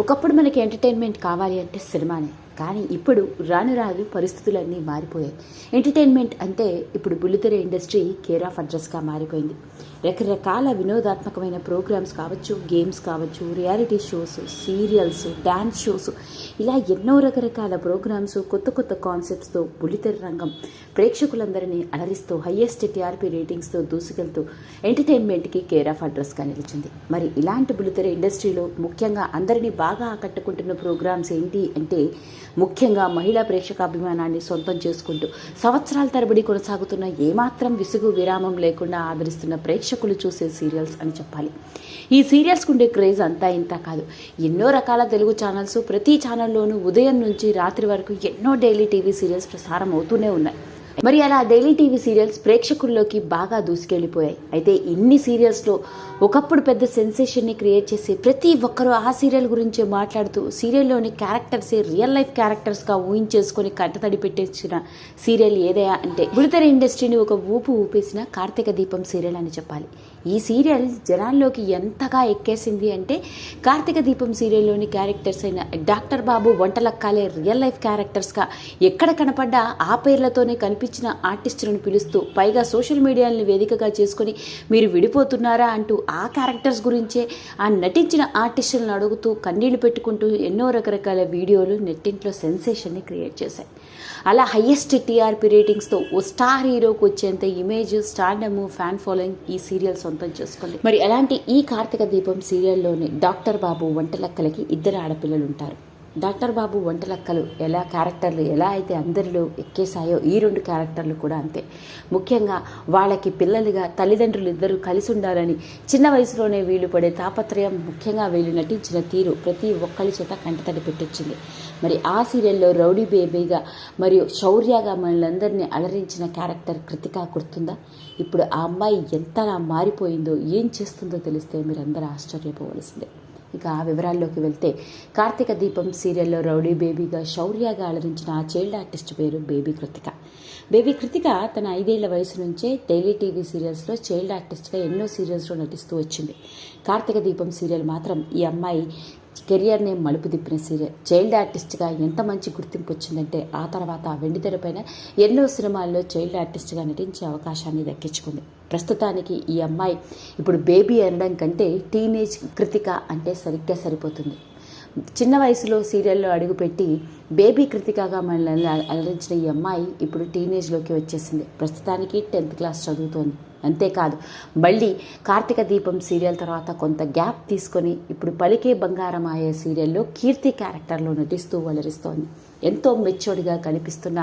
ఒకప్పుడు మనకి ఎంటర్టైన్మెంట్ కావాలి అంటే సినిమానే. కానీ ఇప్పుడు రాను రాను పరిస్థితులన్నీ మారిపోయాయి. ఎంటర్టైన్మెంట్ అంటే ఇప్పుడు బుల్లితెర ఇండస్ట్రీ కేర్ ఆఫ్ అడ్రస్గా మారిపోయింది. రకరకాల వినోదాత్మకమైన ప్రోగ్రామ్స్ కావచ్చు గేమ్స్ కావచ్చు reality shows serials dance shows ఇలా ఎన్నో రకరకాల ప్రోగ్రామ్స్ కొత్త కొత్త కాన్సెప్ట్స్తో బుల్లితెర రంగం ప్రేక్షకులందరినీ అలరిస్తూ హయ్యెస్ట్ టీఆర్పీ రేటింగ్స్తో దూసుకెళ్తూ ఎంటర్టైన్మెంట్కి కేర్ ఆఫ్ అడ్రస్గా నిలిచింది. మరి ఇలాంటి బుల్లితెర ఇండస్ట్రీలో ముఖ్యంగా అందరినీ బాగా ఆకట్టుకుంటున్న ప్రోగ్రామ్స్ ఏంటి అంటే ముఖ్యంగా మహిళా ప్రేక్షకాభిమానాన్ని సొంతం చేసుకుంటూ సంవత్సరాల తరబడి కొనసాగుతున్న ఏమాత్రం విసుగు విరామం లేకుండా ఆదరిస్తున్న ప్రేక్షకులు చూసే సీరియల్స్ అని చెప్పాలి. ఈ సీరియల్స్కు ఉండే క్రేజ్ అంతా ఇంత కాదు. ఎన్నో రకాల తెలుగు ఛానల్స్ ప్రతి ఛానల్లోనూ ఉదయం నుంచి రాత్రి వరకు ఎన్నో డైలీ టీవీ సీరియల్స్ ప్రసారం అవుతూనే ఉన్నాయి. మరి అలా డైలీ టీవీ సీరియల్స్ ప్రేక్షకుల్లోకి బాగా దూసుకెళ్ళిపోయాయి. అయితే ఇన్ని సీరియల్స్లో ఒకప్పుడు పెద్ద సెన్సేషన్ని క్రియేట్ చేసి ప్రతి ఒక్కరూ ఆ సీరియల్ గురించే మాట్లాడుతూ సీరియల్లోని క్యారెక్టర్సే రియల్ లైఫ్ క్యారెక్టర్స్గా ఊహించేసుకొని కంటతడి పెట్టేసిన సీరియల్ ఏదయా అంటే గుడితెర ఇండస్ట్రీని ఒక ఊపు ఊపేసిన కార్తీక దీపం సీరియల్ అని చెప్పాలి. ఈ సీరియల్ జనాల్లోకి ఎంతగా ఎక్కేసింది అంటే కార్తీక దీపం సీరియల్లోని క్యారెక్టర్స్ అయిన డాక్టర్ బాబు వంటలక్కాలే రియల్ లైఫ్ క్యారెక్టర్స్గా ఎక్కడ కనపడ్డా ఆ పేర్లతోనే కనిపించిన ఆర్టిస్టులను పిలుస్తూ పైగా సోషల్ మీడియాని వేదికగా చేసుకొని మీరు విడిపోతున్నారా అంటూ ఆ క్యారెక్టర్స్ గురించే ఆ నటించిన ఆర్టిస్టులను అడుగుతూ కన్నీళ్ళు పెట్టుకుంటూ ఎన్నో రకరకాల వీడియోలు నెట్టింట్లో సెన్సేషన్ని క్రియేట్ చేశాయి. అలా హయ్యెస్ట్ టీఆర్పీ రేటింగ్స్తో ఓ స్టార్ హీరోకి వచ్చేంత ఇమేజ్ స్టార్డమ్ ఫ్యాన్ ఫాలోయింగ్ ఈ సీరియల్స్ సొంతం చేసుకోండి. మరి అలాంటి ఈ కార్తీక దీపం సీరియల్లోని డాక్టర్ బాబు వంటలక్కలకి ఇద్దరు ఆడపిల్లలు ఉంటారు డాక్టర్ బాబు వంటలక్కలు ఎలా క్యారెక్టర్లు ఎలా అయితే అందరిలో ఎక్కేశాయో ఈ రెండు క్యారెక్టర్లు కూడా అంతే. ముఖ్యంగా వాళ్ళకి పిల్లలుగా తల్లిదండ్రులు ఇద్దరూ కలిసి ఉండాలని చిన్న వయసులోనే వీళ్ళు పడే తాపత్రయం ముఖ్యంగా వీళ్ళు నటించిన తీరు ప్రతి ఒక్కరి చేత కంటతడి పెట్టించింది మరి ఆ సీరియల్లో రౌడీ బేబీగా మరియు శౌర్యగా మనలందరినీ అలరించిన క్యారెక్టర్ కృతిక గుర్తుందా? ఇప్పుడు ఆ అమ్మాయి ఎంతలా మారిపోయిందో ఏం చేస్తుందో తెలిస్తే మీరందరూ ఆశ్చర్యపోవలసిందే. ఇక ఆ వివరాల్లోకి వెళ్తే కార్తీక దీపం సీరియల్లో రౌడీ బేబీగా శౌర్యగా అలరించిన ఆ చైల్డ్ ఆర్టిస్ట్ పేరు బేబీ కృతిక. బేబీ కృతిక తన ఐదేళ్ళ వయసు నుంచే డైలీ టీవీ సీరియల్స్లో చైల్డ్ ఆర్టిస్ట్గా ఎన్నో సీరియల్స్లో నటిస్తూ వచ్చింది. కార్తీక దీపం సీరియల్ మాత్రం ఈ అమ్మాయి కెరియర్ని మలుపు తిప్పిన సీరియల్. చైల్డ్ ఆర్టిస్ట్గా ఎంత మంచి గుర్తింపు వచ్చిందంటే ఆ తర్వాత వెండితెరపైన ఎన్నో సినిమాల్లో చైల్డ్ ఆర్టిస్ట్గా నటించే అవకాశాన్ని దక్కించుకుంది. ప్రస్తుతానికి ఈ అమ్మాయి ఇప్పుడు బేబీ అనడం కంటే టీనేజ్ కృతిక అంటే సరిగ్గా సరిపోతుంది. చిన్న వయసులో సీరియల్లో అడుగుపెట్టి బేబీ కృతికగా మనల్ని అలరించిన ఈ అమ్మాయి ఇప్పుడు టీనేజ్లోకి వచ్చేసింది. ప్రస్తుతానికి టెన్త్ క్లాస్ చదువుతోంది. అంతేకాదు మళ్ళీ కార్తీక దీపం సీరియల్ తర్వాత కొంత గ్యాప్ తీసుకొని ఇప్పుడు పలికే బంగారం అయ్యే సీరియల్లో కీర్తి క్యారెక్టర్లో నటిస్తూ వలరిస్తోంది. ఎంతో మెచ్యూర్డ్గా కనిపిస్తున్న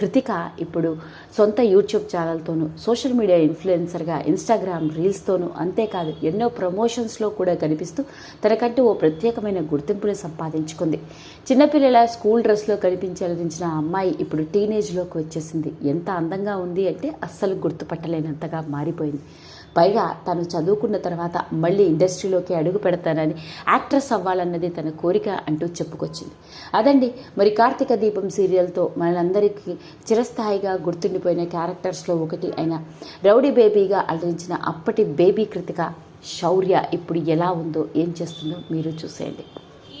కృతిక ఇప్పుడు సొంత యూట్యూబ్ ఛానల్తోనూ సోషల్ మీడియా ఇన్ఫ్లుయెన్సర్గా ఇన్స్టాగ్రామ్ రీల్స్తోనూ అంతేకాదు ఎన్నో ప్రమోషన్స్లో కూడా కనిపిస్తూ తనకంటూ ఓ ప్రత్యేకమైన గుర్తింపుని సంపాదించుకుంది. చిన్నపిల్లల స్కూల్ డ్రెస్లో కనిపించి అలరించిన ఆ అమ్మాయి ఇప్పుడు టీనేజ్లోకి వచ్చేసింది. ఎంత అందంగా ఉంది అంటే అస్సలు గుర్తుపట్టలేనంతగా మారిపోయింది. పైగా తను చదువుకున్న తర్వాత మళ్ళీ ఇండస్ట్రీలోకి అడుగు పెడతానని యాక్ట్రెస్ అవ్వాలన్నది తన కోరిక అంటూ చెప్పుకొచ్చింది. అదండి మరి కార్తీక దీపం సీరియల్తో మనందరికీ చిరస్థాయిగా గుర్తుండిపోయిన క్యారెక్టర్స్లో ఒకటి అయిన రౌడీ బేబీగా అలరించిన అప్పటి బేబీ కృతిక శౌర్య ఇప్పుడు ఎలా ఉందో ఏం చేస్తుందో మీరు చూసేయండి.